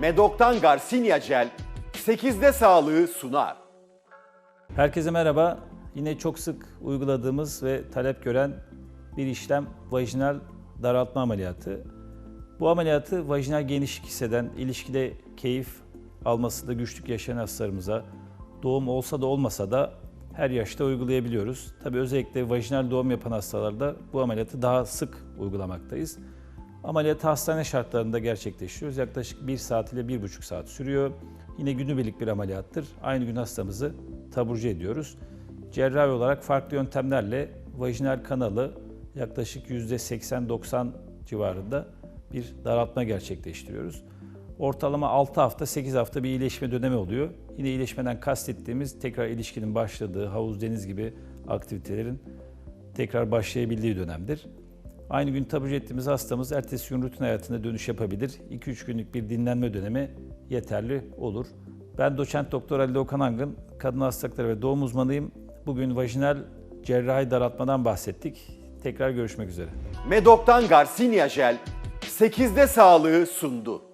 Medok'tan Garcinia Gel 8'de sağlığı sunar. Herkese merhaba. Yine çok sık uyguladığımız ve talep gören bir işlem vajinal daraltma ameliyatı. Bu ameliyatı vajinal genişlik hisseden, ilişkide keyif almasında güçlük yaşayan hastalarımıza doğum olsa da olmasa da her yaşta uygulayabiliyoruz. Tabii özellikle vajinal doğum yapan hastalarda bu ameliyatı daha sık uygulamaktayız. Ameliyatı hastane şartlarında gerçekleştiriyoruz. Yaklaşık 1 saat ile 1,5 saat sürüyor. Yine günübirlik bir ameliyattır. Aynı gün hastamızı taburcu ediyoruz. Cerrahi olarak farklı yöntemlerle vajinal kanalı yaklaşık %80-90 civarında bir daraltma gerçekleştiriyoruz. Ortalama 6 hafta, 8 hafta bir iyileşme dönemi oluyor. Yine iyileşmeden kastettiğimiz tekrar ilişkinin başladığı havuz, deniz gibi aktivitelerin tekrar başlayabildiği dönemdir. Aynı gün taburcu ettiğimiz hastamız ertesi gün rutin hayatına dönüş yapabilir. 2-3 günlük bir dinlenme dönemi yeterli olur. Ben doçent doktor Ali Okan Angın, kadın hastalıkları ve doğum uzmanıyım. Bugün vajinal cerrahi daraltmadan bahsettik. Tekrar görüşmek üzere. Medok'tan Garcinia Gel 8'de sağlığı sundu.